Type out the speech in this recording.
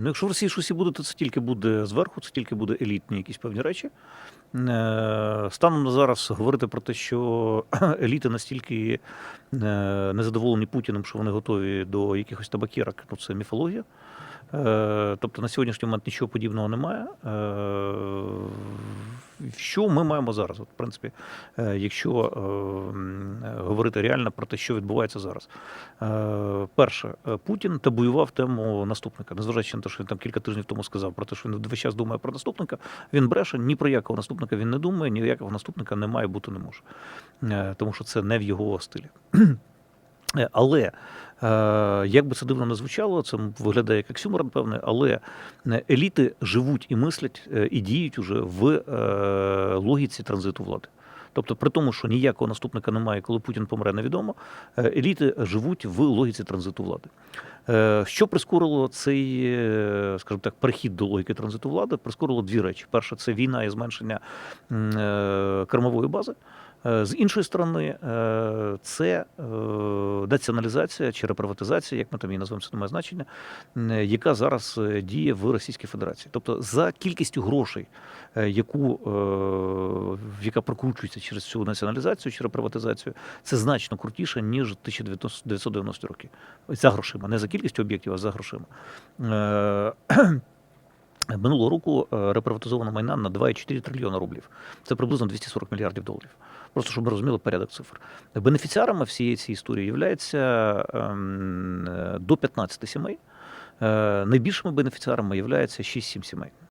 Ну, якщо в Росії щось і буде, то це тільки буде зверху, це тільки буде елітні якісь певні речі. Е, Станом на зараз говорити про те, що еліти настільки е, незадоволені Путіним, що вони готові до якихось табакірок, ну це міфологія. Е, Тобто на сьогоднішній момент нічого подібного немає. Що ми маємо зараз? От, в принципі, якщо говорити реально про те, що відбувається зараз. Е, Перше, е, Путін табуював тему наступника, незважаючи на те, що він там кілька тижнів тому сказав про те, що він весь час думає про наступника. Він бреше, ні про якого наступника він не думає, ніякого наступника немає бути не може, Е, тому що це не в його стилі. Але як би це дивно не звучало, це виглядає як оксюморон, певне, але еліти живуть і мислять і діють уже в логіці транзиту влади. Тобто, при тому, що ніякого наступника немає, коли Путін помре, невідомо, е, еліти живуть в логіці транзиту влади. Е, Що прискорило цей, е, скажімо так, перехід до логіки транзиту влади? Прискорило дві речі: перше, це війна і зменшення кермової бази. Е, З іншої сторони, е, це е, націоналізація чи реприватизація, як ми там її називаємо, це не має значення, яка зараз діє в Російській Федерації. Тобто за кількістю грошей, яку, яка прокручується через цю націоналізацію чи реприватизацію, це значно крутіше, ніж 1990 роки. За грошима, не за кількістю об'єктів, а за грошима. Минулого року е, реприватизовано майна на 2,4 трильйона рублів. Це приблизно 240 мільярдів доларів. Просто щоб ми розуміли порядок цифр. Бенефіціарами всієї цієї історії являється ем, е, до 15 сімей. Е, Найбільшими бенефіціарами являється 6-7 сімей.